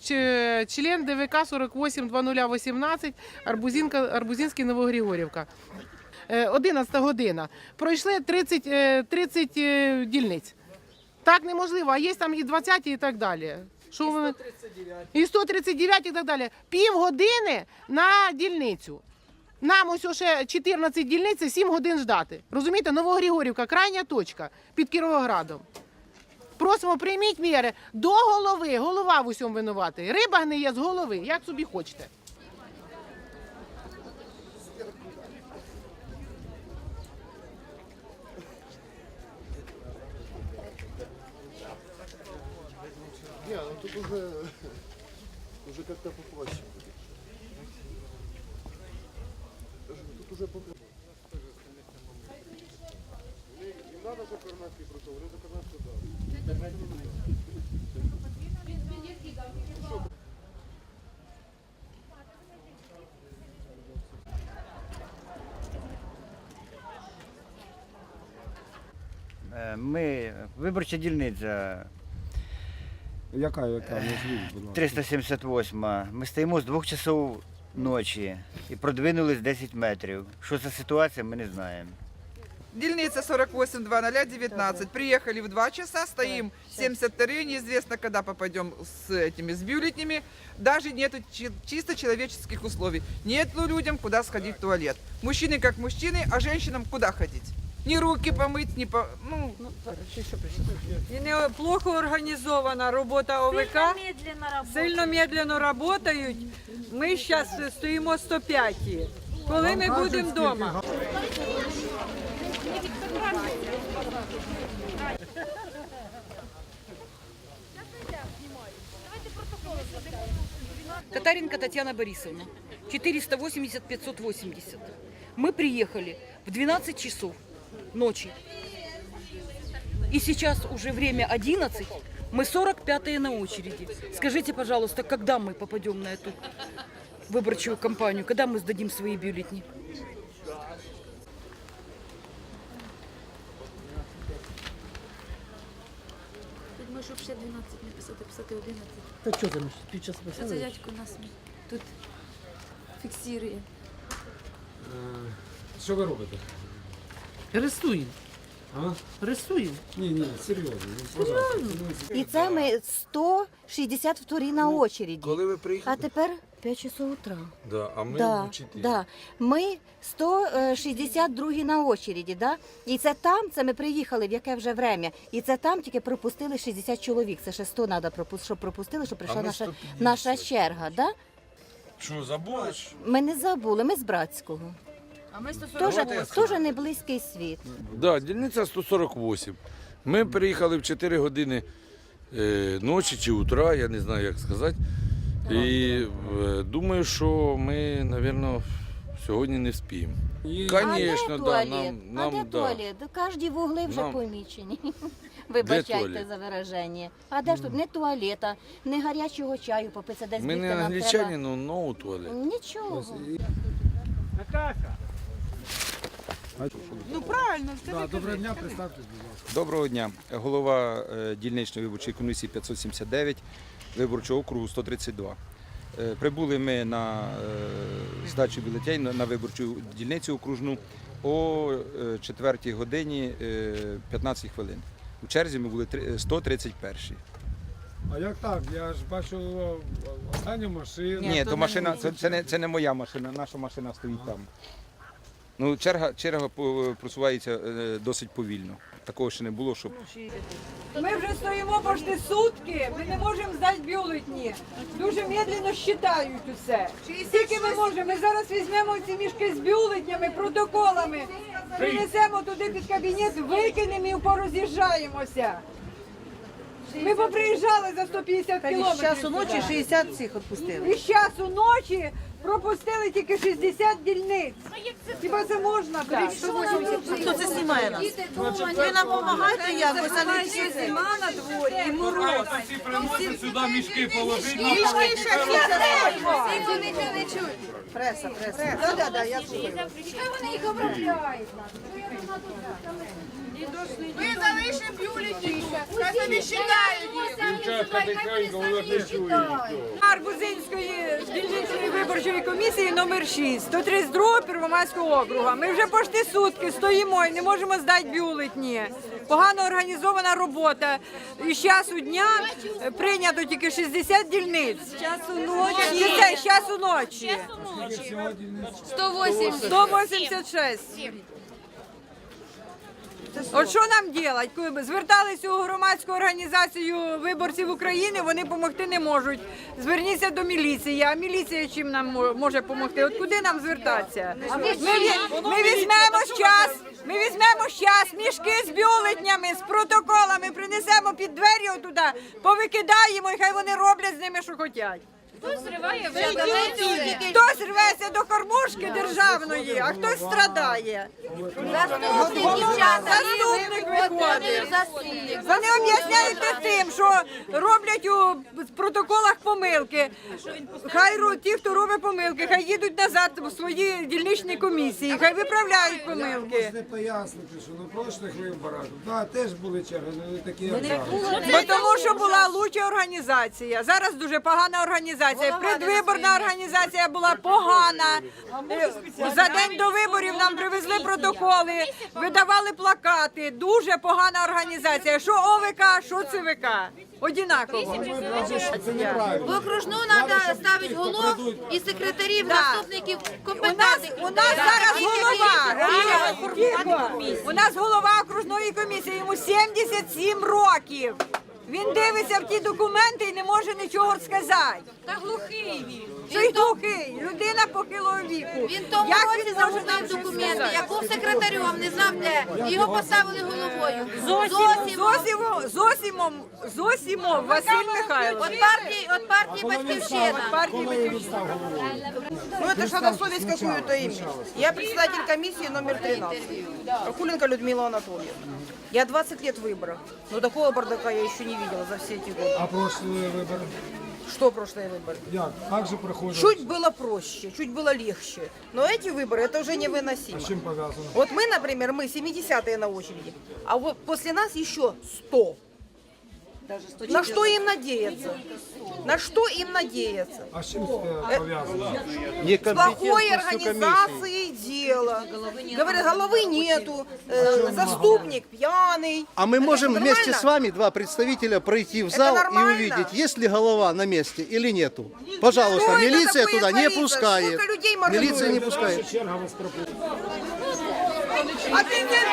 Ч- Член ДВК 482018, Арбузинка, Арбузинський Новогригорівка. Е, 11 година. Пройшли 30, е, 30 е, дільниць. Так неможливо, а є там і 20 і так далі. Що ви... І 139 і так далі. Пів години на дільницю. Нам ось ще 14 дільниць, 7 годин ждати. Розумієте, Новогригорівка, крайня точка під Кіровоградом. Просимо, прийміть міри до голови. Голова в усьому винуватий. Риба гниє з голови, як собі хочете. Не, ну тут уже, уже как-то попроще будет. Тут уже попроще. Не надо за Карнацкий пришел, вони за Карнацкий дали. Е, Ми виборча дільниця Яка, яка? Назвіть, будь ласка. 378. Ми стоїмо з двох часов ночі і продвинулись 10 метрів. Що за ситуація, ми не знаємо. Дельница 48-0019. Приехали в 2 часа, стоим 72 неизвестно, когда попадем с этими, с бюллетнями. Даже нету чи- чисто человеческих условий. Нету людям, куда сходить в туалет. Мужчины как мужчины, а женщинам куда ходить? Ни руки помыть, ни по... Ну, І не плохо організована робота ОВК. медленно работает. Сильно медленно працюють. Ми зараз стоїмо 105. Коли ми будемо вдома? Татаренко Татьяна Борисовна, 480-580. Мы приехали в 12 часов ночи. И сейчас уже время 11, мы 45-е на очереди. Скажите, пожалуйста, когда мы попадем на эту выборчую кампанию, когда мы сдадим свои бюллетени? Щоб ще 12 не писати, писати 11. Та чого там під час Це писали? дядько нас тут фіксує. Що ви робите? Рисуємо. А? Рисуємо. Ні, ні, серйозно. ну, пожалуйста. І це ми 162 на очереді. Коли ви приїхали? А тепер 5 часов утра. Да, а ми Да, в 4. да. Ми 162 на очереді, да? І це там, це ми приїхали в яке вже время. І це там тільки пропустили 60 чоловік. Це ще 100 треба пропустити, щоб пропустили, щоб прийшла ми наша, 150. наша черга. Да? Що, забули? Ми не забули, ми з Братського. А ми 140 Тоже, тоже не близький світ. Да, дільниця 148. Ми приїхали в 4 години е, ночі чи утра, я не знаю, як сказати. І е, думаю, що ми, мабуть, сьогодні не вспіємо. А Звісно, де да, туалет? нам, а де да. туалет? Кожні вугли вже Нам- помічені. Вибачайте туалет? за вираження. А де ж тут не туалета, не гарячого чаю попити, десь Ми бігти не нам англічані, треба. але ноу туалет. Нічого. Ну правильно, Да, доброго дня, представтесь, будь ласка. Доброго дня. Голова е, дільничної виборчої комісії 579 виборчого округу 132. Е, Прибули ми на е, здачу бюлетень на- виборчу дільницю окружну о 4 годині е, 15 хвилин. У черзі ми були три- 131. А як так? Я ж бачу останню машину. Ні, то машина, це, це, не, це не моя машина, наша машина стоїть там. Ну, черга, черга просувається е, досить повільно. Такого ще не було, щоб Ми вже стоїмо почти сутки, ми не можемо здати бюлетні. Дуже медленно вважають усе. Скільки ми можемо? Ми зараз візьмемо ці мішки з бюлетнями, протоколами, принесемо туди під кабінет, викинемо і пороз'їжджаємося. Ми поприїжджали за 150 кілометрів. З часу ночі 60 всіх відпустили. І з часу ночі пропустили тільки 60 дільниць. Хіба це можна так? Хто це знімає нас? Ви нам допомагаєте якось, а не Ще зима на дворі і мороз. Преса, преса. Да, да, да, я слухаю. Хай вони їх обробляють. Ви залишимо бюлетні. Хай собі считають. Арбузинської дільничної виборчої комісії номер 6, 132 Первомайського округа. Ми вже почти сутки стоїмо і не можемо здати бюлетні. Погано організована робота. І з часу дня прийнято тільки 60 дільниць. З часу ночі. З часу ночі. 180. 186. От що нам робити? Коли зверталися у громадську організацію виборців України, вони допомогти не можуть. Зверніться до міліції. А міліція чим нам може допомогти? От куди нам звертатися? Ми, ми візьмемо час. Ми візьмемо час, мішки з бюлетнями, з протоколами, принесемо під двері отуди, повикидаємо, і хай вони роблять з ними, що хочуть. Хтось зриває. Хтось рветься до кормушки державної, а хтось страдає. Заступник виходить. Вони об'ясняють тим, що роблять у протоколах помилки. Хай ті, хто робить помилки, хай їдуть назад в свої дільничні комісії, хай виправляють помилки. Не пояснити, що на прошлих виборах да, теж були черги, але такі. Бо тому, що була луча організація. Зараз дуже погана організація. Предвиборна організація була погана. Е, За день до виборів нам привезли протоколи, видавали плакати. Дуже погана організація. Що ОВК, що ЦВК. Одинаково. В окружну треба ставити голов і секретарів, У компетентних. у нас зараз голова. У нас голова окружної комісії, йому 77 років. Він дивиться в ті документи і не може нічого сказати. Та глухий він Що й глухий, людина похилого віку. Він в тому Як році він може загубив нам щось документи. сказати? Я був секретарем, не знав де. І Його поставили головою. Зосимов, Зосимов, Зосимов, Зосимов Василь Михайлович. От партії, от партії Батьківщина. Партії «Батьківщина». Ну это что на совесть какую-то иметь. Я председатель комиссии номер 13. Акуленко Людмила Анатольевна. Я 20 лет в выборах. Но такого бардака я еще не видела за все эти годы. А прошлі вибори? Что прошлые выборы? Як? Як же проходять? Чуть было проще, чуть было легче. Но эти выборы, это уже невыносимо. З чим пов'язано? Вот мы, например, мы 70-е на очереди, а вот после нас еще 100. На что им надеяться? На что им надеяться? А з чим це пов'язано? С плохой организацией дела. Говорят, головы нету, э, заступник пьяный. А мы Это можем нормально? вместе с вами, два представителя, пройти в Это зал и нормально? увидеть, есть ли голова на месте или нету. Пожалуйста, Что это милиция такое туда не творится? пускает. Сколько людей мордуют? Милиция не пускает. Черга вас пропустить. А дають.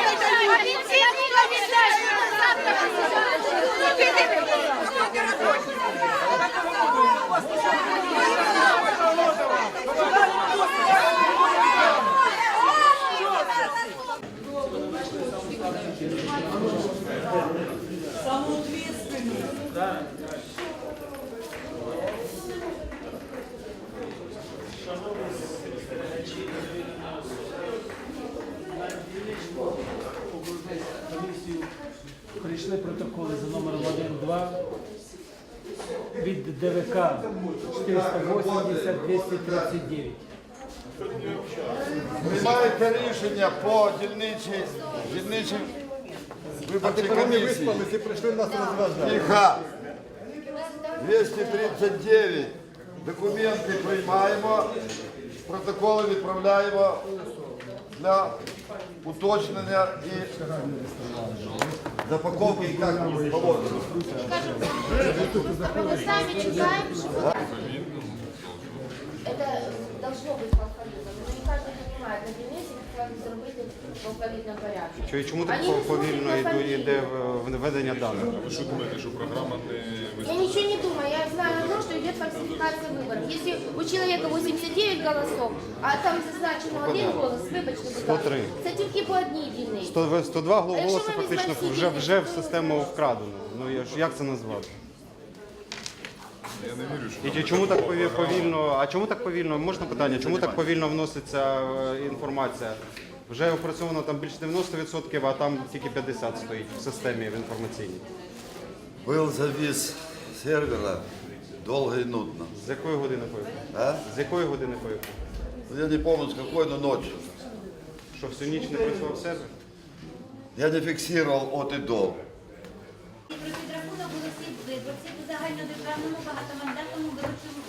Прийшли протоколи за номером 1-2 від ДВК 480-239. Приймаєте рішення по дільничій, дільничій виборчій комісії. Тихо. 239. Документи приймаємо, протоколи відправляємо для уточнення і запаковки, як положено. Мы сами читаем, Это должно быть в алфавитном. зробити порядку. Чи чому так Вони не повільно йду- алфавіт. йде в- введення даних? Я ничего не думаю, я знаю одно, что идет фальсификация выборов. Если у человека 89 голосов, а там зазначено один голос, вибачте, будь ласка, 103. це тільки по одній дільниці. 102 102 голоси ми фактично всі вже, дільниці? вже в систему вкрадено. Ну я ж як це назвати? І чи- чому так пові- повільно? А чому так повільно? Можна питання? Чому так повільно вноситься е, інформація? Вже опрацьовано там більше 90%, а там тільки 50 стоїть в системі в інформаційній. Был завис сервера долго и нудно. З якої години по яку? А? З якої години по яку? Я не помню, с какой, но ночью. Що всю ніч не працював сервер? Я не фіксував от і до. Про підрахунок голосів виборців у загальнодержавному багатомандатному виборчому.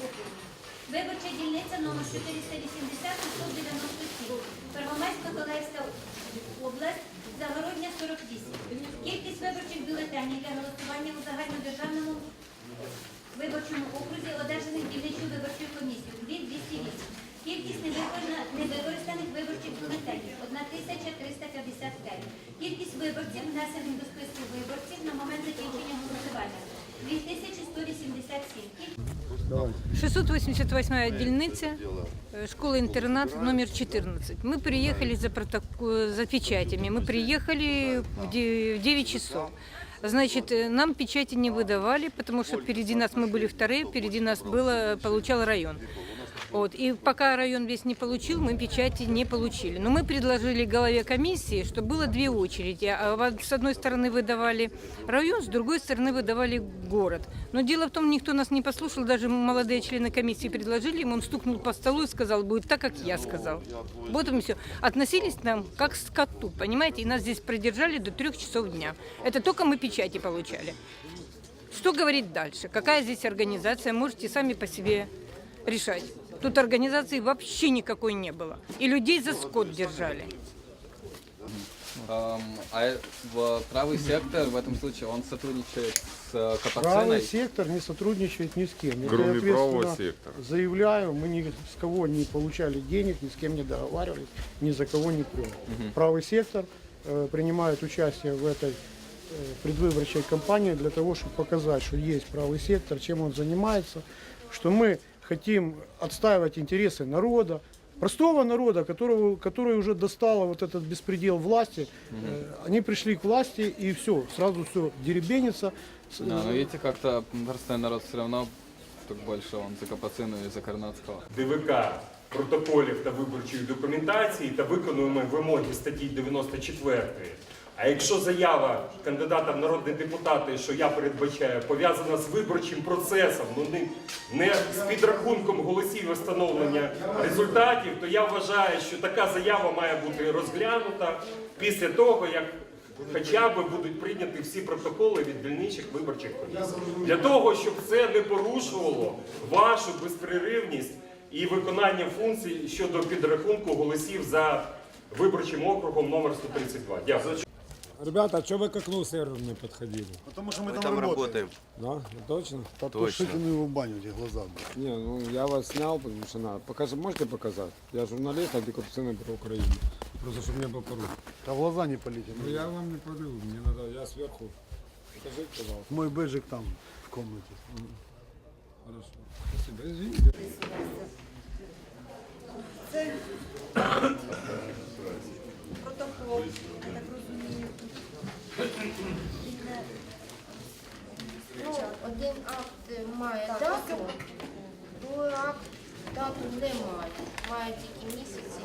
Виборча дільниця номер 480 197. Первомайсько-Колевська область, Загородня 48. Кількість виборчих бюлетенів для голосування у загальнодержавному виборчому окрузі, одержаних дільничою виборчою комісією 2208. Кількість невикористаних виборчих бюлетенів 1355. Кількість виборців, внесених до списку виборців на момент закінчення голосування 2187. Кількість 688 дільниця, э, школа-интернат номер 14. Мы приехали за, проток- за печатями. Мы приехали в де- в 9 часов. Значит, э, нам печати не выдавали, потому что впереди нас мы были вторые, впереди нас было, получал район. Вот. И пока район весь не получил, мы печати не получили. Но мы предложили главе комиссии, чтобы было две очереди. А с одной стороны выдавали район, с другой стороны выдавали город. Но дело в том, никто нас не послушал, даже молодые члены комиссии предложили ему, он стукнул по столу и сказал, будет так, как я сказал. Вот и все. Относились к нам как к скоту, понимаете? И нас здесь продержали до трех часов дня. Это только мы печати получали. Что говорить дальше? Какая здесь организация? Можете сами по себе решать. Тут организации вообще никакой не было. И людей за скот держали. А в правый сектор в этом случае он сотрудничает с э, Правый сектор не сотрудничает ни с кем. Я Кроме правого ответственно сектора. Заявляю, мы ни с кого не получали денег, ни с кем не договаривались, ни за кого не пьем. Правый сектор э, принимает участие в этой э, предвыборчей кампании для того, чтобы показать, что есть правый сектор, чем он занимается, что мы хотим отстаивать интересы народа, простого народа, которого, который уже достало вот этот беспредел власти. Э, Они пришли к власти и все, сразу все деребенится. С- Да, но видите, как-то простой народ все равно так больше он за Капацину и за Карнацкого. ДВК протоколів та виборчої документації та виконуємо вимоги статті 94. а якщо заява кандидата в народні депутати, що я передбачаю, пов'язана з виборчим процесом, ну не, не з підрахунком голосів встановлення результатів, то я вважаю, що така заява має бути розглянута після того, як хоча б будуть прийняті всі протоколи від дільничих виборчих комісій. Для того, щоб це не порушувало вашу безперервність і виконання функцій щодо підрахунку голосів за виборчим округом номер 132. Дякую. Ребята, а что вы к окну серверу не подходили? Потому что мы, Ми там, работаем. Да, точно? Потушите его в баню, эти глаза. Не, ну я вас снял, потому что надо. Покажи, можете показать? Я журналист антикоррупционный бюро Украины. Просто чтобы мне был пору. А в глаза не полите. Ну я вам не пору, мне надо, я сверху. Покажите, пожалуйста. Мой бэджик там, в комнате. Хорошо. Спасибо, извините. Протокол, Один акт має дату, другий акт дату не має. Має тільки місяці.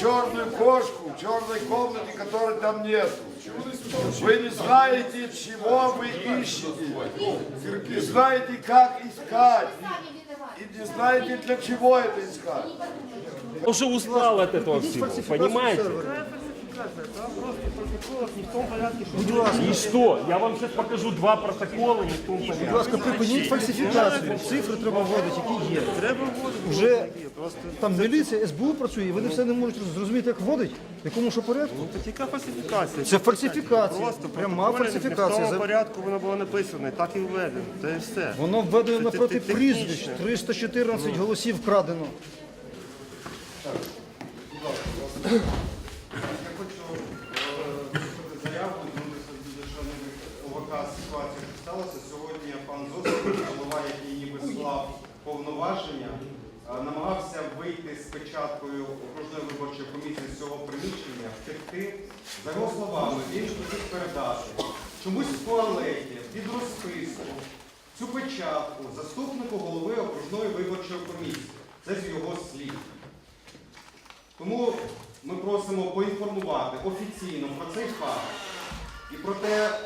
Черную кошку в черной комнате, которой там нету. Вы не знаете, чего вы ищете. Не знаете, как искать. И не знаете, для чего это искать. Уже устал от этого всего, понимаете? И что? Я вам сейчас покажу два протокола, не в том порядке. Будь ласка, припиніть фальсифікацію. Цифри треба вводити, які є. Треба вводити. Вже там міліція, СБУ працює, і вони все не можуть зрозуміти, як вводить, в якому що порядку. Яка фальсифікація? Це фальсифікація. Пряма фальсифікація. За- порядку воно було написано, так і введено. Це і все. Воно введено Це напроти те- прізвищ. технічно. 314 голосів вкрадено. Я хочу е, написати заяву, звернутися до державної ОВК ситуація, що сталося. Сьогодні пан Зосимов, голова, який ніби склав повноваження, е, намагався вийти з печаткою окружної виборчої комісії з цього приміщення, втекти. За його словами, він хотів передати чомусь в туалеті під розписку цю печатку заступнику голови окружної виборчої комісії. Це з його слів. Тому ми просимо поінформувати офіційно про цей факт і про те,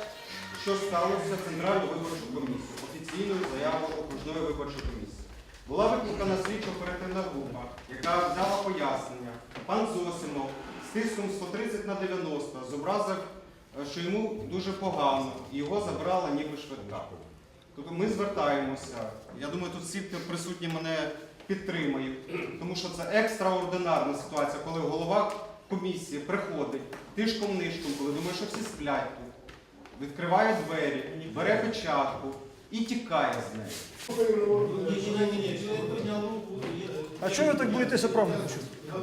що сталося Центральну виборчу комісію, офіційною заявою окружної виборчої комісії. Була викликана слідчо оперативна група, яка взяла пояснення. Пан Зосимов з тиском 130 на 90 зобразив, е, що йому дуже погано, і його забрала ніби швидка. Тобто ми звертаємося. Я думаю, тут всі присутні мене підтримають, тому що це екстраординарна ситуація, коли голова комісії приходить тишком нишком, коли думає, що всі сплять відкриває двері, бере печатку і тікає з нею. А чого ви так боїтеся правду?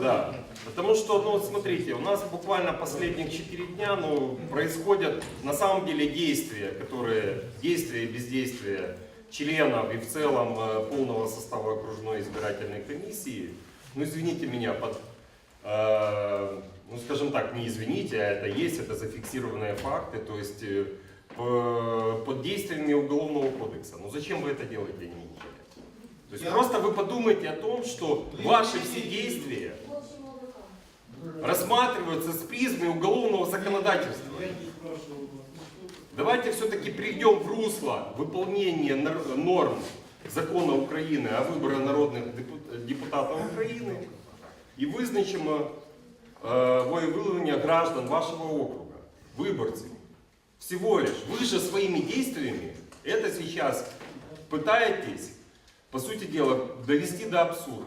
Да. Потому что, ну вот смотрите, у нас буквально последних 4 дня ну, происходят на самом деле действия, которые, действия и бездействия членов и в целом э, полного состава окружной избирательной комиссии. Ну извините меня, под, э, ну скажем так, не извините, а это есть, это зафиксированные факты, то есть э, по- под действиями Уголовного кодекса. Ну зачем вы это делаете, я не понимаю. То есть просто вы подумайте о том, что ваши все действия рассматриваются с призмой уголовного законодательства. Давайте все-таки придем в русло выполнения нар- норм закона України о виборах народних депу- депутатів України і е, волевиявлення граждан вашего округа, выборцев. Всего лишь. Вы же своими действиями это сейчас пытаетесь, по сути дела, довести до абсурда.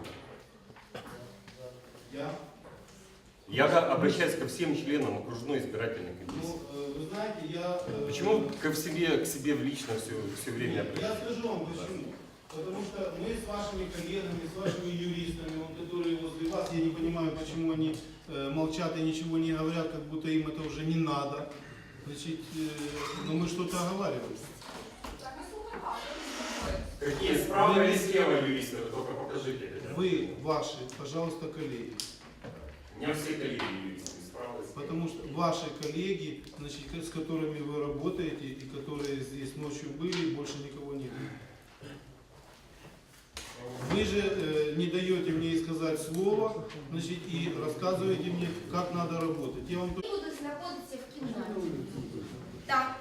Я? Обращаюсь ко всем членам окружной избирательной комиссии. Ну, э, вы знаете, я... э, Почему ко себе, к себе в лично все, все время Я скажу вам почему. Потому что мы с вашими коллегами, с вашими юристами, вот, которые возле вас, я не понимаю, почему они э, молчат и ничего не говорят, как будто им это уже не надо. Значит, э, но мы что-то оговариваем. Какие справа или слева юристы? Вы только покажите. Вы, ваши, пожалуйста, коллеги. У меня все коллеги юристы. Потому что ваши коллеги, значит, с которыми вы работаете и которые здесь ночью были, больше никого нет. Вы не даете мне сказать слово, значит, и рассказываете мне, как надо работать. Я вам будуть знаходитися в кімнаті. Так.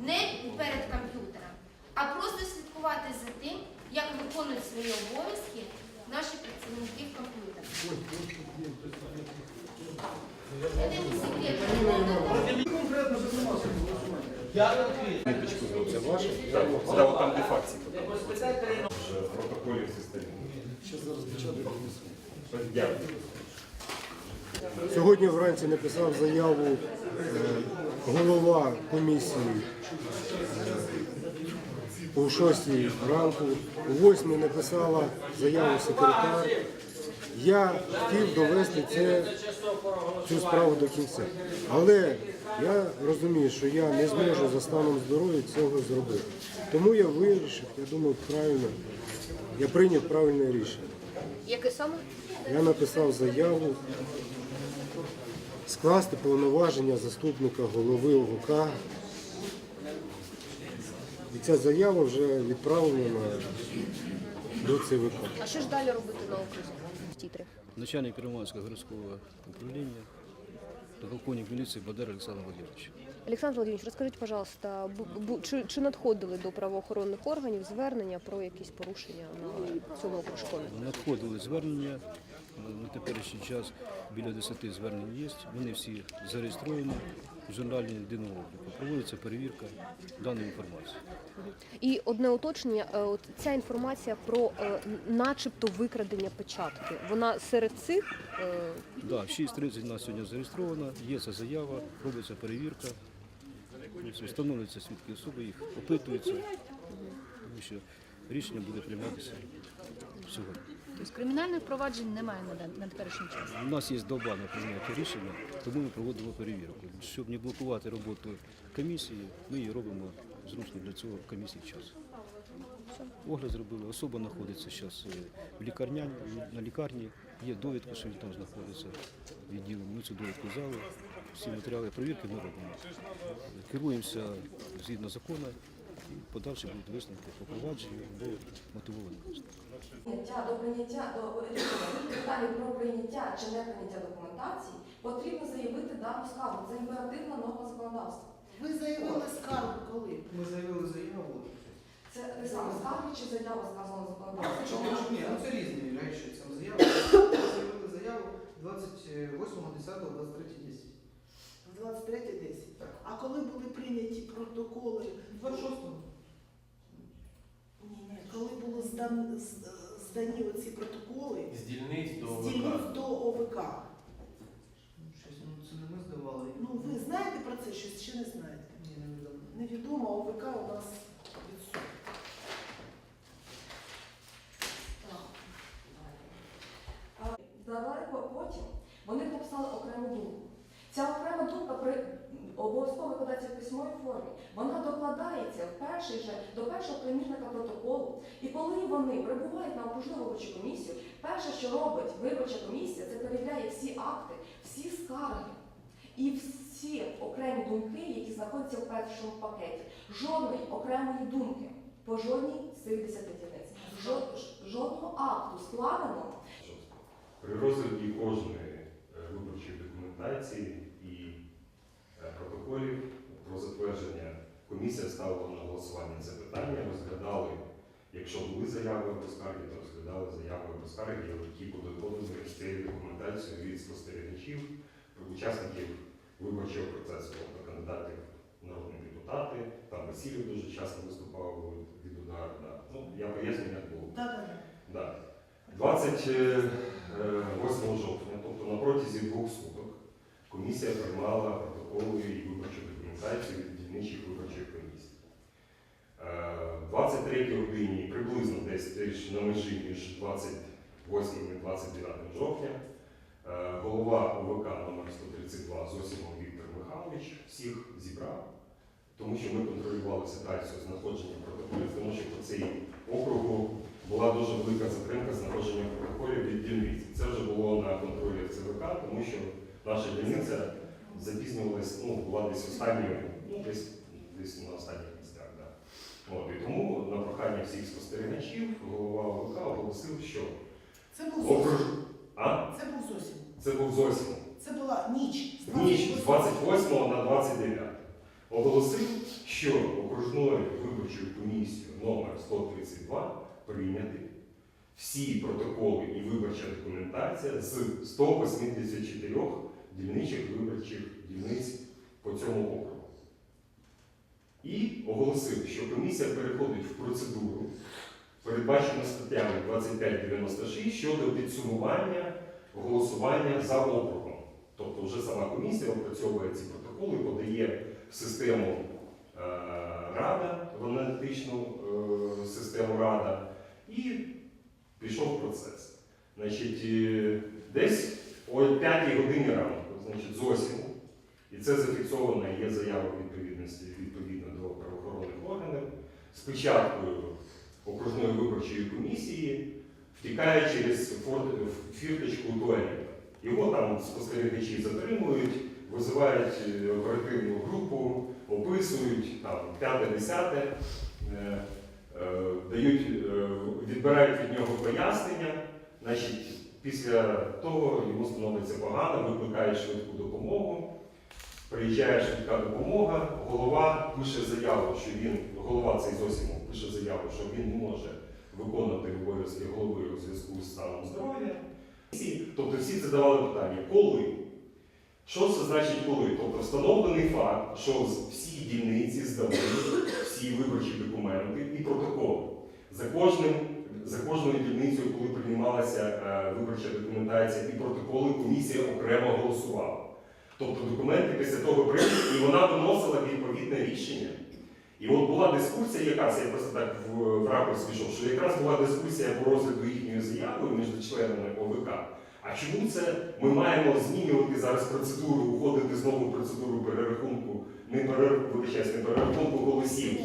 Не перед комп'ютером, а просто слідкувати за тим, як виконують свої обов'язки наші працівники в комп'ютері. Це не секрет. Конкретно займався Ниточку Це ваше? Да, да, вот там де факсик. Вже в протоколі всі сторінки. Дякую. Сьогодні вранці написав заяву е, голова комісії е, о 6 ранку, о 8 написала заяву секретар. Я хотів довести це, цю справу до кінця. Але я розумію, що я не зможу за станом здоров'я цього зробити. Тому я вирішив, я думаю, правильно, я прийняв правильне рішення. Яке саме? Я написав заяву скласти повноваження заступника голови ОВК. І ця заява вже відправлена на- до ЦВК. А що ж далі робити на окрузі? Начальник Первомайского городского управления, полковник милиции Бадар Александр Владимирович. Олександр Володимирович, розкажіть, пожалуйста, чи, чи надходили до правоохоронних органів звернення про якісь порушення на цьому окружкові? Надходили звернення, на теперішній час біля 10 звернень є, вони всі зареєстровані в журналі єдиного обліку. Проводиться перевірка даної інформації. І одне уточнення, е, от ця інформація про е, начебто викрадення печатки, вона серед цих е, Да, в 6.30 у нас сьогодні зареєстровано, є ця заява, робиться перевірка, встановлюються свідки особи, їх опитуються, тому що рішення буде прийматися сьогодні. Тобто кримінальних проваджень немає на, на теперішній час. У нас є доба на прийняття рішення, тому ми проводимо перевірку. Щоб не блокувати роботу комісії, ми її робимо зручно для цього комісії час. Огляд зробили, особа знаходиться зараз в лікарняні, на лікарні, є довідка, що він там знаходиться відділом. Ми цю довідку взяли, всі матеріали перевірки ми робимо. Керуємося згідно закону і подальші будуть висновки по провадженню або мотивовані висновки. Прийняття до прийняття до питання про прийняття чи не прийняття документації потрібно заявити дану скаргу. Це імперативна норма законодавства. Ви заявили скаргу коли? Ми заявили заяву. Це те саме скарги чи заява сказано законодавство? Ні, ну це різні речі. Це заява. Ми заявили заяву 28.10.23.10. В 23.10. А коли були прийняті протоколи? 26-го. Ні, ні, коли були здан- з- здані оці протоколи З дільниць до з дільниць до ОВК. Щось, ну це не ми здавали. Ну, ви знаєте про це щось чи не знаєте? Ні, невідомо. Невідомо, а ОВК у нас відсутня. А Давай по- потім вони написали окрему думку. Ця окрема думка при обов'язково викладається в письмовій формі. Вона докладається в перший же до першого примірника протоколу. І коли вони прибувають на окружну виборчу комісію, перше, що робить виборча комісія, це перевіряє всі акти, всі скарги і всі окремі думки, які знаходяться в першому пакеті. Жодної окремої думки по жодній з цих десяти дільниць. Жод- Жодного акту складеного При розгляді кожної е, виборчої документації протоколів про затвердження комісія ставила на голосування це питання, розглядали, якщо були заяви або скарги, то розглядали заяви або скарги, які були подані з цією документацією від спостерігачів, учасників виборчого процесу, тобто кандидатів народні депутати, там Васильєв дуже часто виступав від удару. Да. Ну, я поясню, як було. Да. 28 жовтня, тобто на протязі двох суток, комісія приймала протоколи і виборчу документацію від дільничих виборчих комісій. Е, 23 годині, приблизно десь на межі між 28 і 29 жовтня, е, голова ОВК номер 132 Зосимов Віктор Михайлович всіх зібрав, тому що ми контролювали ситуацію з знаходженням протоколів, тому що по цій округу була дуже велика затримка з знаходженням протоколів від дільниць. Це вже було на контролі ЦВК, тому що наша дільниця запізнювалась, ну, була десь останньою, ну, десь, десь на останніх місцях. Да. От, і тому на прохання всіх спостерігачів голова ОВК оголосив, що Це був окруж... зовсім. А? Це був зовсім. Це був зовсім Це була ніч. з ніч з 28 28 на 29. Оголосив, що окружною виборчою комісією номер 132 прийняти всі протоколи і виборча документація з 184 дільничих виборчих дільниць по цьому округу. І оголосив, що комісія переходить в процедуру, передбачену статтями 2596 щодо підсумування голосування за округом. Тобто вже сама комісія опрацьовує ці протоколи, подає в систему е, Рада, в аналітичну е, систему Рада, і пішов процес. Значить, е, десь о 5 годині ранку, значить, з осінь, і це зафіксовано, є заява відповідності відповідно до правоохоронних органів, з печаткою окружної виборчої комісії втікає через фірточку туалету. Його там спостерігачі затримують, визивають е, оперативну групу, описують там п'яте-десяте, е, е, дають, відбирають від нього пояснення. Значить, після того йому становиться погано, викликає швидку допомогу. Приїжджає швидка допомога, голова пише заяву, що він, голова цей Зосимов пише заяву, що він не може виконувати обов'язки голови у зв'язку з станом здоров'я. Тобто всі задавали питання, коли? Що це значить коли? Тобто встановлений факт, що всі дільниці здали всі виборчі документи і протоколи. За кожним, за кожною дільницею, коли приймалася е, виборча документація і протоколи, комісія окремо голосувала. Тобто документи після того прийняли, і вона виносила відповідне рішення. І от була дискусія якась, я просто так в, в ракурс пішов, що якраз була дискусія по розгляду їхньої заяви між членами ОВК. А чому це ми маємо змінювати зараз процедуру, уходити знову процедуру перерахунку, не перер... вибачаюсь, не перерахунку голосів,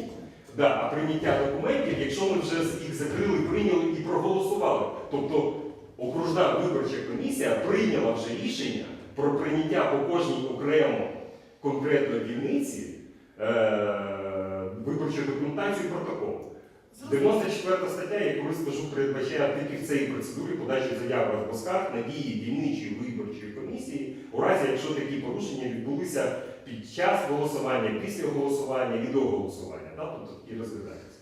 да, прийняття документів, якщо ми вже їх закрили, прийняли і проголосували. Тобто окружна виборча комісія прийняла вже рішення про прийняття по кожній окремо конкретно дільниці е, виборчої документації і протокол. 94 стаття, я колись скажу, передбачає тільки в цій процедурі подачі заяви в Босках на дії дільничої виборчої комісії У разі, якщо такі порушення відбулися під час голосування, після голосування і до голосування, да? тобто і розглядається.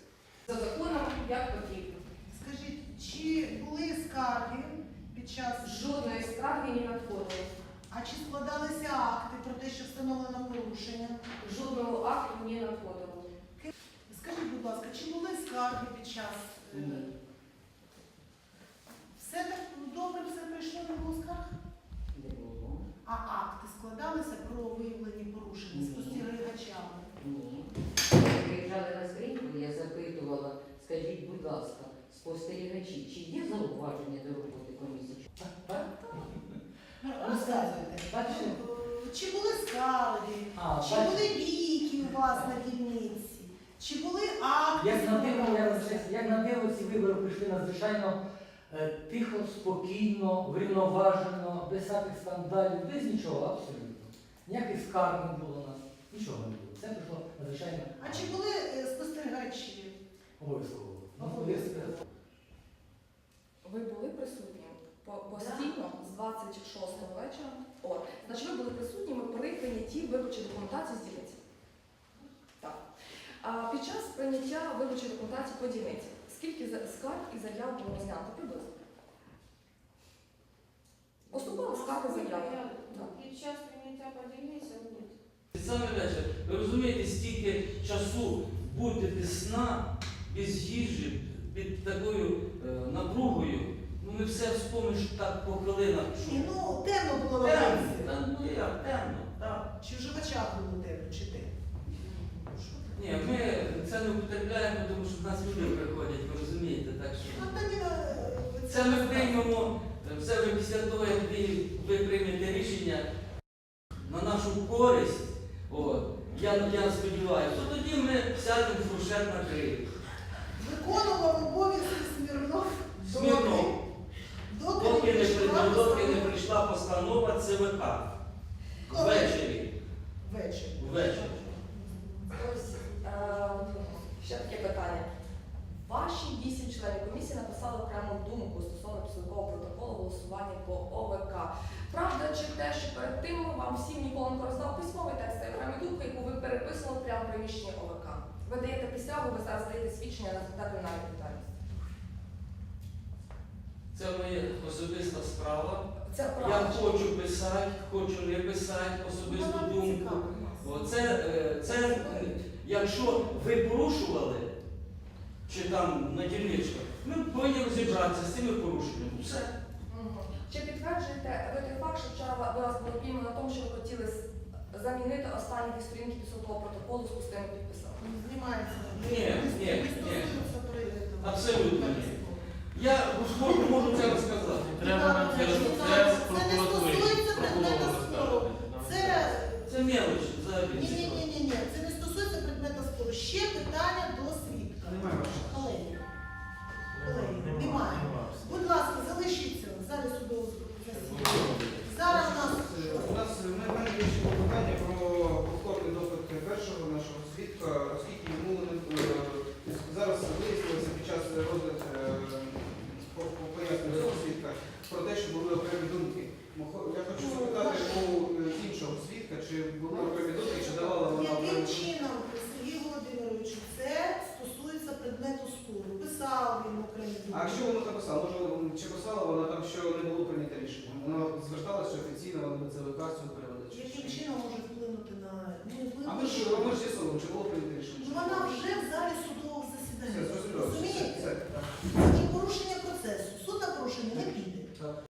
За законом, як потрібно. Скажіть, чи були скарги під час Жодної скарги не надходило. А чи складалися акти про те, що встановлено порушення? Жодного акту не надходило. Скажіть, будь ласка, чи були скарги під час? е, Все так добре, все пройшло, не було скарг? А акти складалися про виявлені порушення спостерігачами? Ні. Приїжджали на скриньку, я запитувала, скажіть, будь ласка, спостерігачі, чи є зауваження до роботи комісії? Розказуйте. Бачите? Е, Чи були скарги? А, Чи бачите. були бійки у вас на дільниці? Чи були акти? Як на диво, я як на диво ці вибори прийшли надзвичайно тихо, спокійно, врівноважено, без всяких скандалів, без нічого абсолютно. Ніяких скарг не було у нас, нічого не було. Все прийшло надзвичайно А чи були е, спостерігачі? обов'язково. Ну, Обов'язково. Ви були присутні по- постійно з 26 вечора. О, значить, ви були присутніми при прийнятті виборчої документації з дільниці. Так. А під час прийняття виборчої документації по дільниці, скільки за- скарг і заяв було розглянуто приблизно? Поступали скарги заяви. Так. Під час прийняття по дільниці ні. Саме вечір. Ви розумієте, стільки часу бути без сна, без їжі, під такою е, напругою. Ну не все вспомниш так по хвилинах. що- Ні, ну темно було на Темно, вулиці. та, ну як, темно, так. Чи вже в очах було темно, чи темно? Ні, ми це не употребляємо, тому що до нас люди приходять, ви розумієте, так що. Ну, тоді, е, Це ми приймемо е, все вже після того, як ви, ви приймете рішення на нашу користь. От, я, я сподіваюся, то тоді ми сядемо в фуршет на крик. Виконував обов'язки Смірнов. Смірнов. Доки Доки не, прийшла при- доки не прийшла постанова ЦВК. Коли? Ввечері. Ввечері. Ввечері. Ось ще таке питання. Ваші вісім членів комісії написали окрему думку стосовно підсумкового протоколу голосування по ОВК. Правда, чи те, що перед тим вам всім Ніколенко роздав письмовий текст цієї окремої думки, яку ви переписували прямо в приміщенні ОВК? Ви даєте присягу, ви зараз даєте свідчення на результат кримінальної відповідальності. Це моя особиста справа. Це Я хочу писати, хочу не писати особисту думку. О, Це, е, це, е, якщо ви порушували, чи там на дільничках, ми повинні розібратися з цими порушеннями. Все. Чи підтверджуєте ви той факт, що вчора ви вас було піймано на тому, що ви хотіли замінити останні дві сторінки підсумкового протоколу з пустими підписами? Знімається. Ні, ні, ні. Абсолютно ні. Я можу, можу це розказати. Треба нам це розказати. Це не стосується предмета спору. Це Це мелоч взагалі. ні, ні, ні, ні, ні. Це не стосується предмета спору. Ще питання до свідка. Колеги. Колеги, немає.